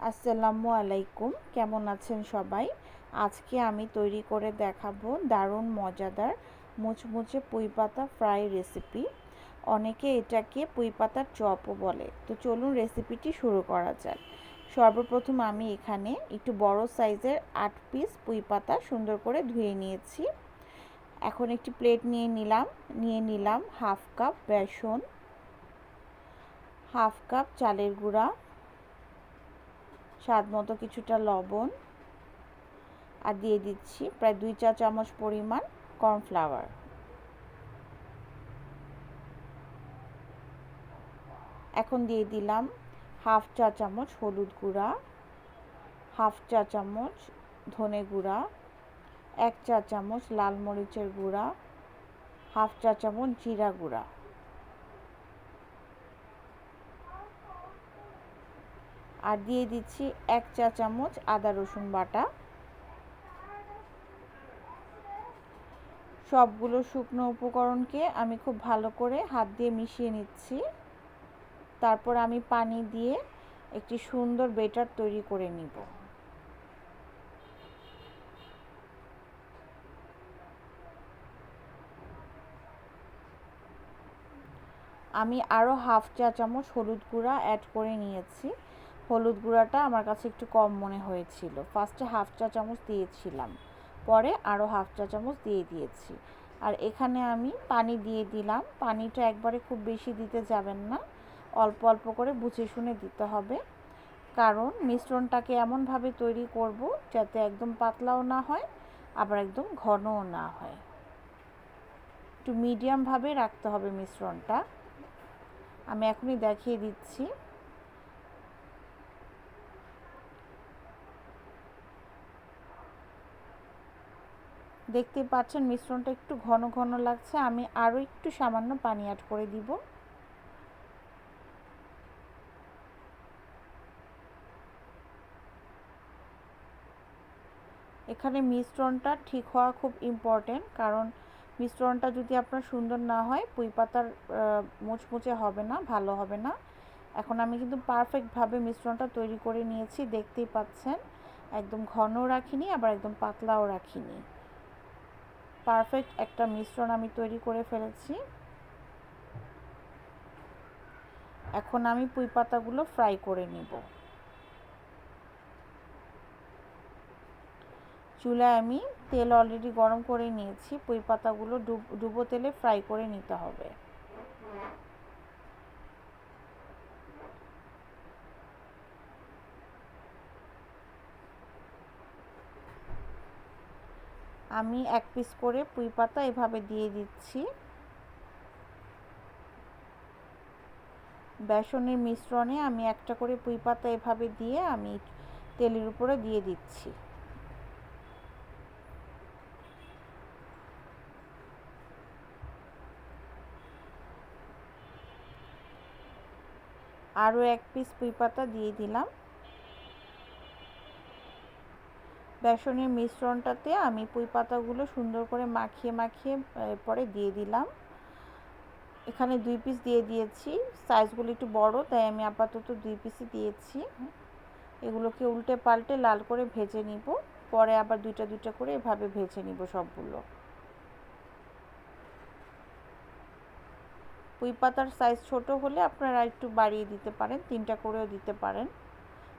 আসসালামু আলাইকুম, কেমন আছেন সবাই? আজকে আমি তৈরি করে দেখাবো দারুণ মজাদার মুচমুচে পুঁই পাতা ফ্রাই রেসিপি। অনেকে এটাকে পুঁই পাতার চপও বলে। তো চলুন রেসিপিটি শুরু করা যাক। সর্বপ্রথম আমি এখানে একটু বড় সাইজের আট পিস পুঁই পাতা সুন্দর করে ধুয়ে নিয়েছি। এখন একটি প্লেট নিয়ে নিলাম। নিয়ে নিলাম হাফ কাপ বেসন, হাফ কাপ চালের গুঁড়া স্বাদ মতো কিছুটা লবণ আর দিয়ে দিচ্ছি প্রায় দুই চা চামচ পরিমাণ কর্নফ্লাওয়ার। এখন দিয়ে দিলাম হাফ চা চামচ হলুদ গুঁড়া, হাফ চা চামচ ধনে গুঁড়া, এক চা চামচ লাল মরিচের গুঁড়া, হাফ চা চামচ জিরা গুঁড়া। আর দিয়ে দিচ্ছি এক চা চামচ আদা রসুন বাটা। সবগুলো শুকনো উপকরণকে আমি খুব ভালো করে হাত দিয়ে মিশিয়ে নিচ্ছি। তারপর আমি পানি দিয়ে একটি সুন্দর বেটার তৈরি করে নিব। আমি আরও হাফ চা চামচ হলুদ গুঁড়া অ্যাড করে নিয়েছি। হলুদ গুঁড়াটা আমার কাছে একটু কম মনে হয়েছিল। ফার্স্টে হাফ চা চামচ দিয়েছিলাম। পরে আরও হাফ চা চামচ দিয়ে দিয়েছি। আর এখানে আমি পানি দিয়ে দিলাম। পানিটা একবারে খুব বেশি দিতে যাবেন না। অল্প অল্প করে বুঝে শুনে দিতে হবে। কারণ মিশ্রণটাকে এমনভাবে তৈরি করব যাতে একদম পাতলাও না হয়, আবার একদম ঘনও না হয়। একটু মিডিয়ামভাবে রাখতে হবে মিশ্রণটা। আমি এখনই দেখিয়ে দিচ্ছি। দেখতে পাচ্ছেন মিশ্রণটা একটু ঘন ঘন লাগছে। আমি আরও একটু সামান্য পানি অ্যাড করে দিব। এখানে মিশ্রণটা ঠিক হওয়া খুব ইম্পর্টেন্ট কারণ মিশ্রণটা যদি আপনার সুন্দর না হয়, পুঁই পাতার মুচমুচে হবে না, ভালো হবে না। এখন আমি কিন্তু পারফেক্টভাবে মিশ্রণটা তৈরি করে নিয়েছি, দেখতেই পাচ্ছেন। একদম ঘনও রাখিনি, আবার একদম পাতলাও রাখিনি। পারফেক্ট একটা মিশ্রণ আমি তৈরি করে ফেলেছি। এখন আমি পুঁই পাতাগুলো ফ্রাই করে নিব। চুলায় আমি তেল অলরেডি গরম করে নিয়েছি, পুঁই পাতাগুলো ডুবো তেলে ফ্রাই করে নিতে হবে। আমি এক পিস করে পুঁই পাতা এভাবে দিয়ে দিচ্ছি। বেসনের মিশ্রণে আমি একটা করে পুঁই পাতা এভাবে দিয়ে আমি তেলের উপরে দিয়ে দিচ্ছি। আরও এক পিস পুঁই পাতা দিয়ে দিলাম। বেসনের মিশ্রণটাতে আমি পুঁই পাতাগুলো সুন্দর করে মাখিয়ে মাখিয়ে পরে দিয়ে দিলাম। এখানে দুই পিস দিয়ে দিয়েছি। সাইজগুলো একটু বড়, তাই আমি আপাতত দুই পিসই দিয়েছি। এগুলোকে উল্টে পাল্টে লাল করে ভেজে নিব। পরে আবার দুইটা দুইটা করে এভাবে ভেজে নিব সবগুলো। পুঁই পাতার সাইজ ছোট হলে আপনারা একটু বাড়িয়ে দিতে পারেন, তিনটা করেও দিতে পারেন।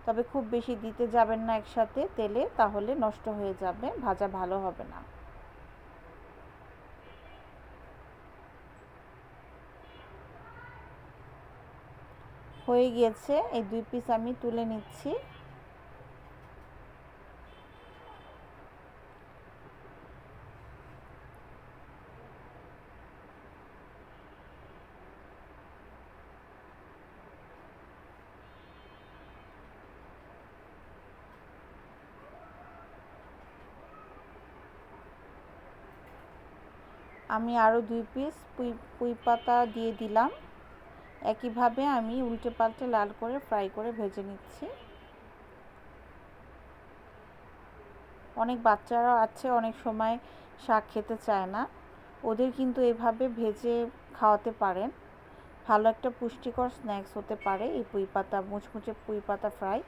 তবে খুব বেশি দিতে যাবেন না একসাথে তেলে, তাহলে নষ্ট হয়ে যাবে, ভাজা ভালো হবে না। হয়ে গিয়েছে, এই দুই পিস আমি তুলে নিচ্ছি। আমি আরও দুই পিস পুঁই পুঁই পাতা দিয়ে দিলাম। একইভাবে আমি উল্টে পাল্টে লাল করে ফ্রাই করে ভেজে নিচ্ছি। অনেক বাচ্চারা আছে, অনেক সময় শাক খেতে চায় না। ওদের কিন্তু এভাবে ভেজে খাওয়াতে পারেন। ভালো একটা পুষ্টিকর স্ন্যাক্স হতে পারে এই পুঁই পাতা, মুচমুচে পুঁই পাতা ফ্রাই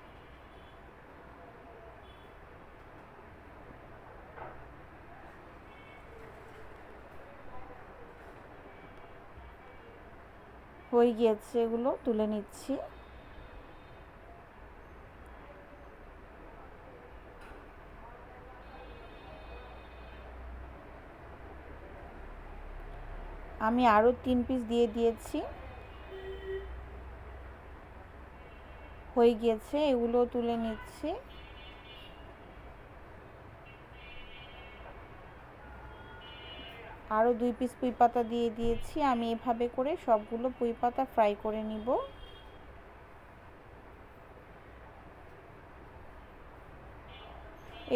হয়ে গিয়েছে এগুলো, তুলে নিচ্ছি। আমি আরও তিন পিস দিয়ে দিয়েছি। হয়ে গিয়েছে এগুলো তুলে নিচ্ছি। আরও দুই পিস পুঁই পাতা দিয়ে দিয়েছি। আমি এভাবে করে সবগুলো পুঁই পাতা ফ্রাই করে নিব।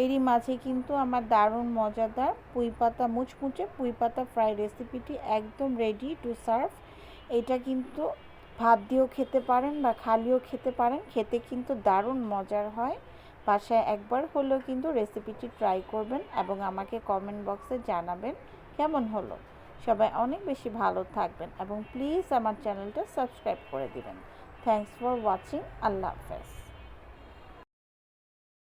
এরই মাঝে কিন্তু আমার দারুণ মজাদার পুঁই পাতা, মুচমুচে পুঁই পাতা ফ্রাই রেসিপিটি একদম রেডি টু সার্ভ এটা কিন্তু ভাত দিয়েও খেতে পারেন বা খালিও খেতে পারেন। খেতে কিন্তু দারুণ মজার হয়। বাসায় একবার হলেও কিন্তু রেসিপিটি ট্রাই করবেন এবং আমাকে কমেন্ট বক্সে জানাবেন কেমন হলো। সবাই অনেক বেশি ভালো থাকবেন এবং প্লিজ আমার চ্যানেলটা সাবস্ক্রাইব করে দিবেন। থ্যাংকস ফর ওয়াচিং আল্লাহ হাফেজ।